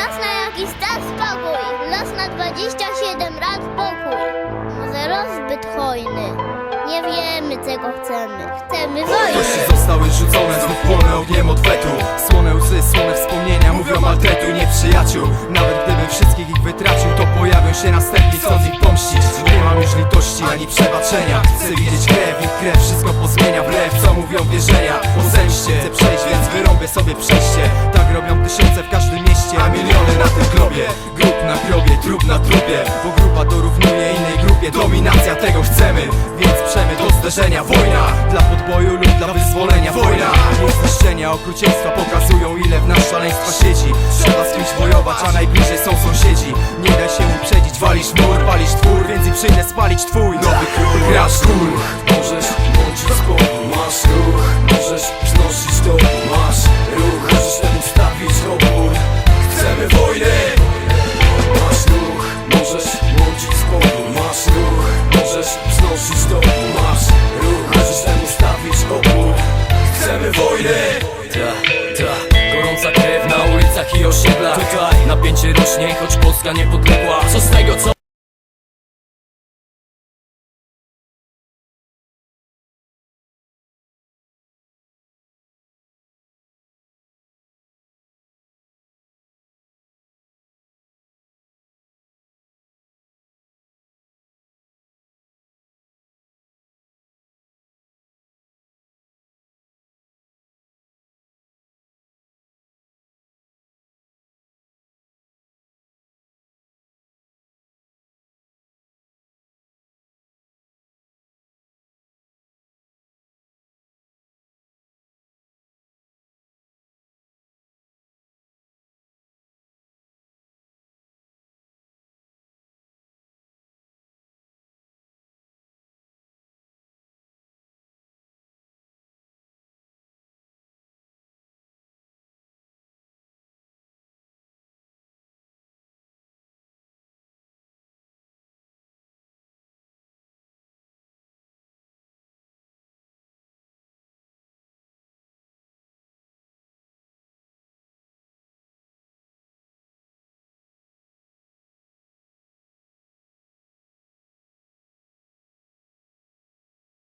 Raz na jakiś czas spokój, raz na 27 lat pokój. Może rozbyt hojny, nie wiemy czego chcemy. Chcemy wojny. Kości zostały rzucone, znów płonę ogniem odwetu Słone łzy, słone wspomnienia, mówią maltretuj nieprzyjaciół Nawet gdybym wszystkich ich wytracił, to pojawią się następni, chcąc ich pomścić. Nie mam już litości ani przebaczenia. Chcę widzieć krew, ich krew wszystko pozmienia. Wbrew co mówią wierzenia. O zemście Chcę przejść, więc wyrąbię sobie przejście. Tak robią Dominacja tego chcemy, więc przemy do zderzenia Wojna. Dla podboju lub dla wyzwolenia Wojna. Nie zniszczenia, okrucieństwa pokazują ile w nas szaleństwa siedzi. Trzeba z kimś wojować, a najbliżej są sąsiedzi. Nie daj się uprzedzić, walisz mur, palisz twór Więc i przyjdę spalić twój. Nowy król Grasz król. Możesz mącić spokój, masz ruch. Możesz wznosić to, masz ruch. Możesz temu stawić opór. Chcemy wojny wznosić to, masz ruch Możesz temu stawić opór Chcemy wojny. Ta, ta, gorąca krew na ulicach i osiedlach. Tutaj. Napięcie rośnie, choć Polska niepodległa Co z tego, co